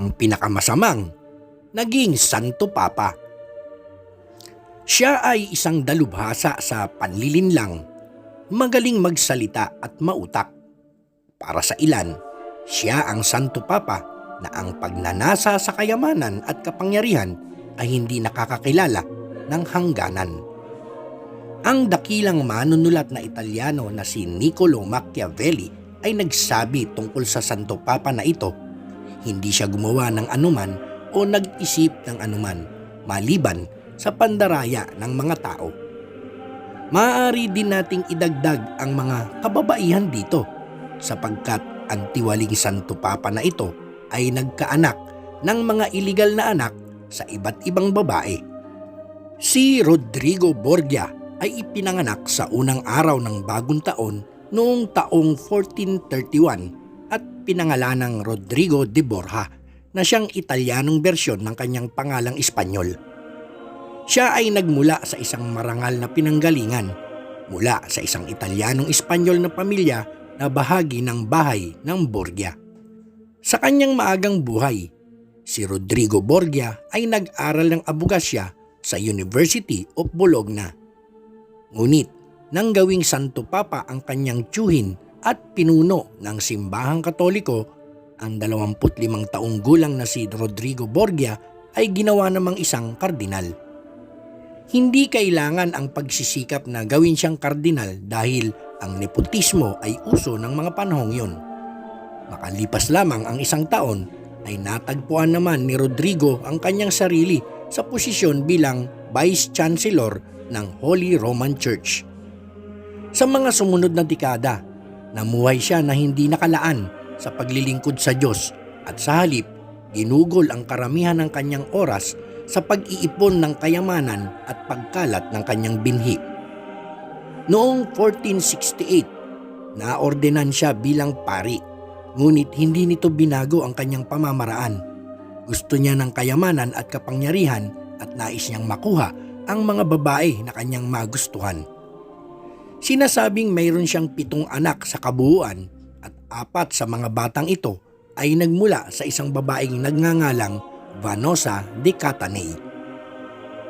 ang pinakamasamang naging Santo Papa. Siya ay isang dalubhasa sa panlilinlang, magaling magsalita at mautak. Para sa ilan, siya ang Santo Papa na ang pagnanasa sa kayamanan at kapangyarihan ay hindi nakakakilala ng hangganan. Ang dakilang manunulat na Italiano na si Niccolo Machiavelli ay nagsabi tungkol sa Santo Papa na ito. Hindi siya gumawa ng anuman o nag-isip ng anuman maliban sa pandaraya ng mga tao. Maaari din nating idagdag ang mga kababaihan dito sapagkat ang tiwaling Santo Papa na ito ay nagkaanak ng mga iligal na anak sa iba't ibang babae. Si Rodrigo Borgia ay ipinanganak sa unang araw ng bagong taon noong taong 1431 at pinangalan ng Rodrigo de Borja na siyang Italianong bersyon ng kanyang pangalang Espanyol. Siya ay nagmula sa isang marangal na pinanggalingan mula sa isang Italianong Espanyol na pamilya na bahagi ng bahay ng Borgia. Sa kanyang maagang buhay, si Rodrigo Borgia ay nag-aral ng abogasya sa University of Bologna. Ngunit nang gawing Santo Papa ang kanyang tiyuhin at pinuno ng simbahang katoliko, ang 25 taong gulang na si Rodrigo Borgia ay ginawa namang isang kardinal. Hindi kailangan ang pagsisikap na gawin siyang kardinal dahil ang nepotismo ay uso ng mga panahong yon. Makalipas lamang ang isang taon ay natagpuan naman ni Rodrigo ang kanyang sarili sa posisyon bilang Vice Chancellor ng Holy Roman Church. Sa mga sumunod na dekada, namuhay siya na hindi nakalaan sa paglilingkod sa Diyos at sa halip, ginugol ang karamihan ng kanyang oras sa pag-iipon ng kayamanan at pagkalat ng kanyang binhi. Noong 1468, naordenan siya bilang pari, ngunit hindi nito binago ang kanyang pamamaraan. Gusto niya ng kayamanan at kapangyarihan at nais niyang makuha ang mga babae na kanyang magustuhan. Sinasabing mayroon siyang pitong anak sa kabuuan at apat sa mga batang ito ay nagmula sa isang babaeng nagngangalang Vanosa de Catanay.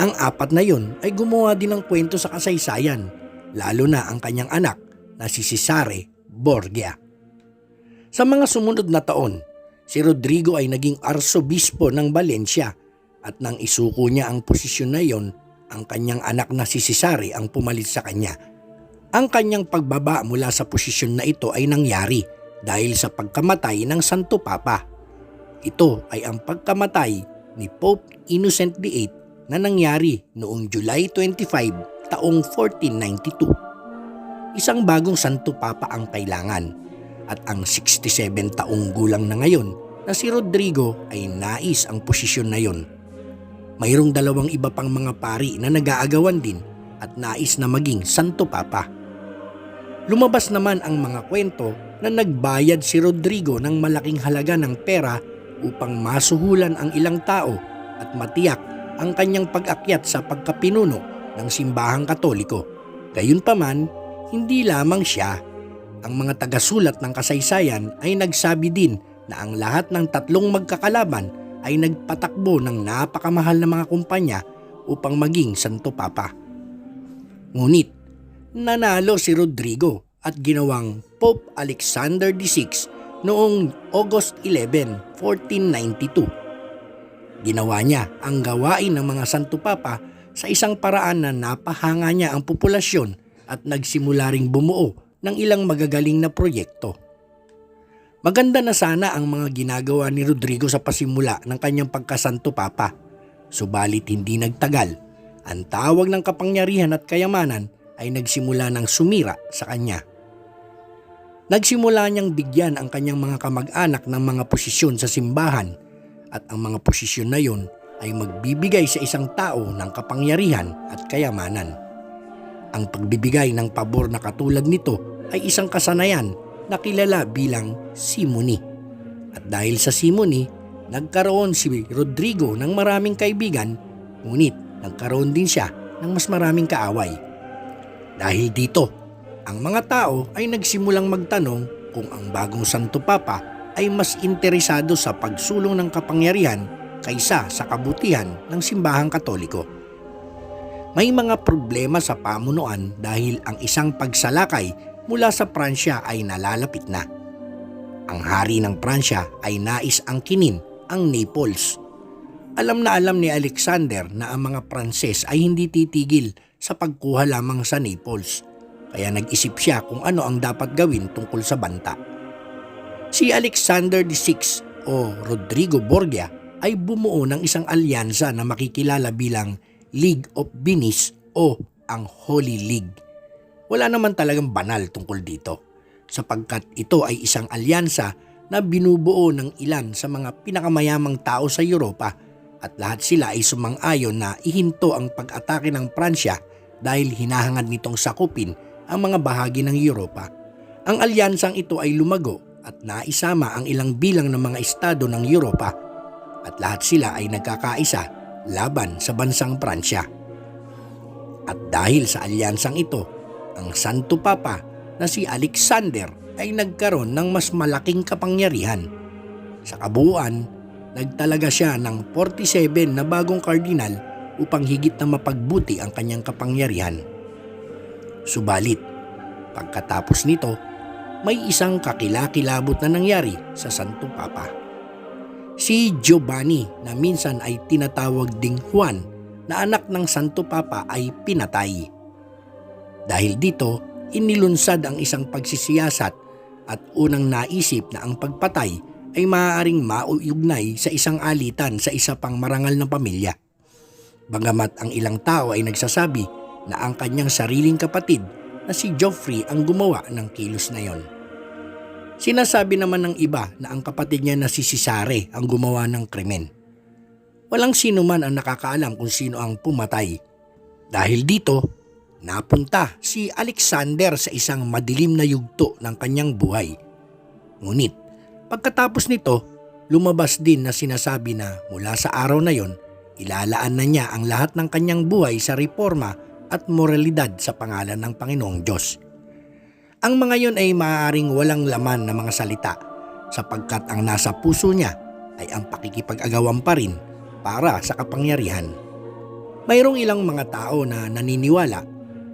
Ang apat na yon ay gumawa din ng kwento sa kasaysayan, lalo na ang kanyang anak na si Cesare Borgia. Sa mga sumunod na taon, si Rodrigo ay naging arsobispo ng Valencia at nang isuko niya ang posisyon na iyon, ang kanyang anak na si Cesare ang pumalit sa kanya. Ang kanyang pagbaba mula sa posisyon na ito ay nangyari dahil sa pagkamatay ng Santo Papa. Ito ay ang pagkamatay ni Pope Innocent VIII na nangyari noong July 25 taong 1492. Isang bagong Santo Papa ang kailangan at ang 67 taong gulang na ngayon na si Rodrigo ay nais ang posisyon na yon. Mayroong dalawang iba pang mga pari na nag-aagawan din at nais na maging Santo Papa. Lumabas naman ang mga kwento na nagbayad si Rodrigo ng malaking halaga ng pera upang masuhulan ang ilang tao at matiyak ang kanyang pag-akyat sa pagkapinuno ng simbahang katoliko. Gayunpaman, hindi lamang siya. Ang mga tagasulat ng kasaysayan ay nagsabi din na ang lahat ng tatlong magkakalaban ay nagpatakbo ng napakamahal na mga kumpanya upang maging Santo Papa. Ngunit, nanalo si Rodrigo at ginawang Pope Alexander VI noong August 11, 1492. Ginawa niya ang gawain ng mga Santo Papa sa isang paraan na napahanga niya ang populasyon at nagsimula ring bumuo ng ilang magagaling na proyekto. Maganda na sana ang mga ginagawa ni Rodrigo sa pasimula ng kanyang pagkasanto papa. Subalit hindi nagtagal. Ang tawag ng kapangyarihan at kayamanan ay nagsimula ng sumira sa kanya. Nagsimula niyang bigyan ang kanyang mga kamag-anak ng mga posisyon sa simbahan at ang mga posisyon na yon ay magbibigay sa isang tao ng kapangyarihan at kayamanan. Ang pagbibigay ng pabor na katulad nito ay isang kasanayan na kilala bilang simony. At dahil sa simony, nagkaroon si Rodrigo ng maraming kaibigan, ngunit nagkaroon din siya ng mas maraming kaaway. Dahil dito, ang mga tao ay nagsimulang magtanong kung ang bagong Santo Papa ay mas interesado sa pagsulong ng kapangyarihan kaysa sa kabutihan ng simbahang katoliko. May mga problema sa pamunuan dahil ang isang pagsalakay mula sa Pransya ay nalalapit na. Ang hari ng Pransya ay nais angkinin ang Naples. Alam na alam ni Alexander na ang mga Pranses ay hindi titigil sa pagkuha lamang sa Naples. Kaya nag-isip siya kung ano ang dapat gawin tungkol sa banta. Si Alexander VI o Rodrigo Borgia ay bumuo ng isang alyansa na makikilala bilang League of Venice o ang Holy League. Wala naman talagang banal tungkol dito sapagkat ito ay isang alyansa na binubuo ng ilan sa mga pinakamayamang tao sa Europa at lahat sila ay sumang-ayon na ihinto ang pag-atake ng Pransya dahil hinahangad nitong sakupin ang mga bahagi ng Europa. Ang alyansang ito ay lumago at naisama ang ilang bilang ng mga estado ng Europa at lahat sila ay nagkakaisa laban sa bansang Pransya. At dahil sa alyansang ito, ang Santo Papa na si Alexander ay nagkaroon ng mas malaking kapangyarihan. Sa kabuuan, nagtalaga siya ng 47 na bagong kardinal upang higit na mapagbuti ang kanyang kapangyarihan. Subalit, pagkatapos nito, may isang kakilakilabot na nangyari sa Santo Papa. Si Giovanni na minsan ay tinatawag ding Juan na anak ng Santo Papa ay pinatay. Dahil dito, inilunsad ang isang pagsisiyasat at unang naisip na ang pagpatay ay maaaring mauugnay sa isang alitan sa isa pang marangal na pamilya. Bagamat ang ilang tao ay nagsasabi na ang kanyang sariling kapatid na si Geoffrey ang gumawa ng kilos na yon. Sinasabi naman ng iba na ang kapatid niya na si Cesare ang gumawa ng krimen. Walang sino man ang nakakaalam kung sino ang pumatay. Dahil dito, napunta si Alexander sa isang madilim na yugto ng kanyang buhay. Ngunit, pagkatapos nito, lumabas din na sinasabi na mula sa araw na yon, ilalaan na niya ang lahat ng kanyang buhay sa reforma at moralidad sa pangalan ng Panginoong Diyos. Ang mga yon ay maaaring walang laman na mga salita sapagkat ang nasa puso niya ay ang pakikipag-agawan pa rin para sa kapangyarihan. Mayroong ilang mga tao na naniniwala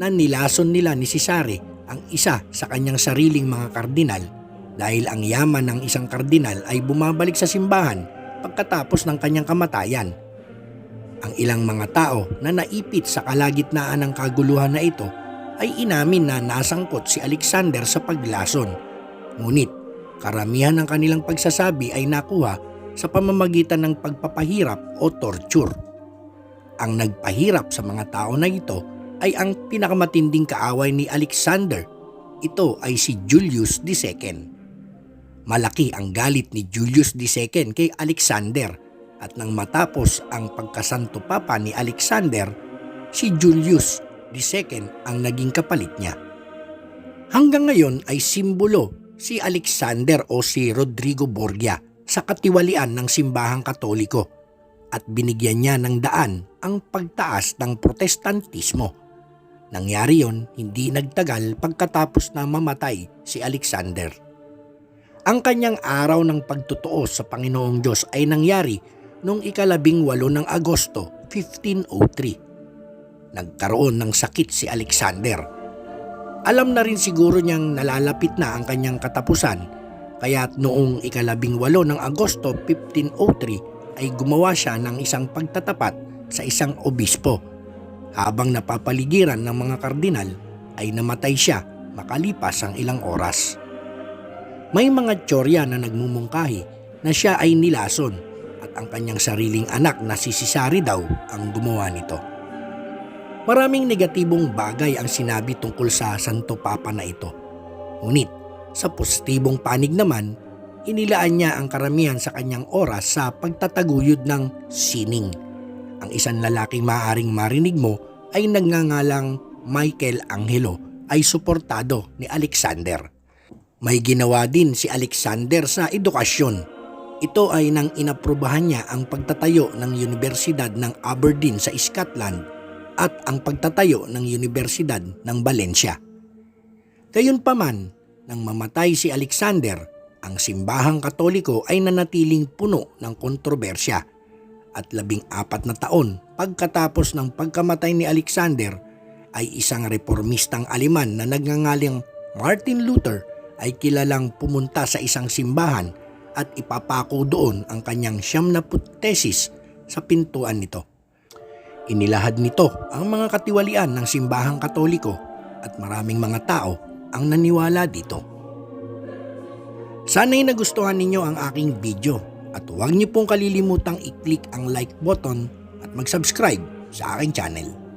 na nilason nila ni Cesare ang isa sa kanyang sariling mga kardinal dahil ang yaman ng isang kardinal ay bumabalik sa simbahan pagkatapos ng kanyang kamatayan. Ang ilang mga tao na naipit sa kalagitnaan ng kaguluhan na ito ay inamin na nasangkot si Alexander sa paglason. Ngunit karamihan ng kanilang pagsasabi ay nakuha sa pamamagitan ng pagpapahirap o torture. Ang nagpahirap sa mga tao na ito ay ang pinakamatinding kaaway ni Alexander. Ito ay si Julius II. Malaki ang galit ni Julius II kay Alexander at nang matapos ang pagkasanto papa ni Alexander, si Julius II ang naging kapalit niya. Hanggang ngayon ay simbolo si Alexander o si Rodrigo Borgia sa katiwalian ng simbahang katoliko at binigyan niya ng daan ang pagtaas ng protestantismo. Nangyari yon hindi nagtagal pagkatapos na mamatay si Alexander. Ang kanyang araw ng pagtotoo sa Panginoong Diyos ay nangyari noong ikalabing walo ng Agosto 1503. Nagkaroon ng sakit si Alexander. Alam na rin siguro niyang nalalapit na ang kanyang katapusan kaya noong ikalabing walo ng Agosto 1503 ay gumawa siya ng isang pagtatapat sa isang obispo. Habang napapaligiran ng mga kardinal ay namatay siya makalipas ang ilang oras. May mga tsorya na nagmumungkahi na siya ay nilason ang kanyang sariling anak na si Cesare daw ang gumawa nito. Maraming negatibong bagay ang sinabi tungkol sa Santo Papa na ito. Ngunit sa positibong panig naman, inilaan niya ang karamihan sa kanyang oras sa pagtataguyod ng sining. Ang isang lalaking maaaring marinig mo ay nagngangalang Michael Angelo ay suportado ni Alexander. May ginawa din si Alexander sa edukasyon. Ito ay nang inaprubahan niya ang pagtatayo ng Universidad ng Aberdeen sa Scotland at ang pagtatayo ng Universidad ng Valencia. Gayunpaman, nang mamatay si Alexander, ang simbahang katoliko ay nanatiling puno ng kontrobersya at labing apat na taon pagkatapos ng pagkamatay ni Alexander ay isang reformistang Aleman na nagngangaling Martin Luther ay kilalang pumunta sa isang simbahan at ipapako doon ang kanyang siyam na tesis sa pintuan nito. Inilahad nito ang mga katiwalian ng simbahang katoliko at maraming mga tao ang naniwala dito. Sana'y nagustuhan ninyo ang aking video at huwag niyo pong kalilimutang i-click ang like button at mag-subscribe sa aking channel.